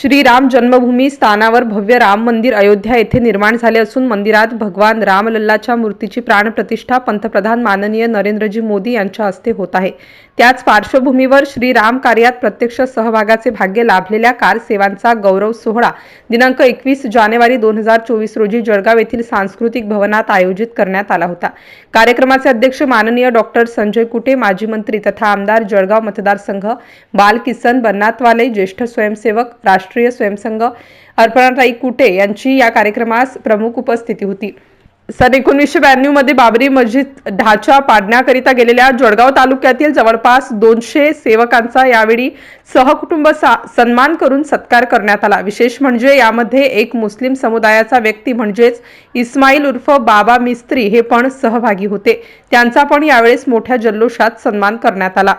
श्रीराम जन्मभूमी स्थानावर भव्य राम मंदिर अयोध्या येथे निर्माण झाले असून मंदिरात भगवान रामलल्लाच्या मूर्तीची प्राणप्रतिष्ठा पंतप्रधान माननीय नरेंद्रजी मोदी यांच्या हस्ते होत आहे. त्याच पार्श्वभूमीवर श्रीराम कार्यात प्रत्यक्ष सहभागाचे भाग्य लाभलेल्या कार सेवांचा गौरव सोहळा दिनांक एकवीस जानेवारी दोन हजार चोवीस रोजी जळगाव येथील सांस्कृतिक भवनात आयोजित करण्यात आला होता. कार्यक्रमाचे अध्यक्ष माननीय डॉक्टर संजय कुटे माजी मंत्री तथा आमदार जळगाव मतदारसंघ बाल किसन बन्नातवाले ज्येष्ठ स्वयंसेवक राष्ट्र राष्ट्रीय स्वयंसंघ अर्पणाताई कुटे यांची या कार्यक्रमास प्रमुख उपस्थिती होती. सन एकोणीसशे ब्याण्णवमध्ये बाबरी मस्जिद ढाचा पाडण्याकरिता गेलेल्या जळगाव तालुक्यातील जवळपास दोनशे सेवकांचा यावेळी सहकुटुंब सा सन्मान करून सत्कार करण्यात आला. विशेष म्हणजे यामध्ये एक मुस्लिम समुदायाचा व्यक्ती म्हणजेच इस्माईल उर्फ बाबा मिस्त्री हे पण सहभागी होते. त्यांचा पण यावेळेस मोठ्या जल्लोषात सन्मान करण्यात आला.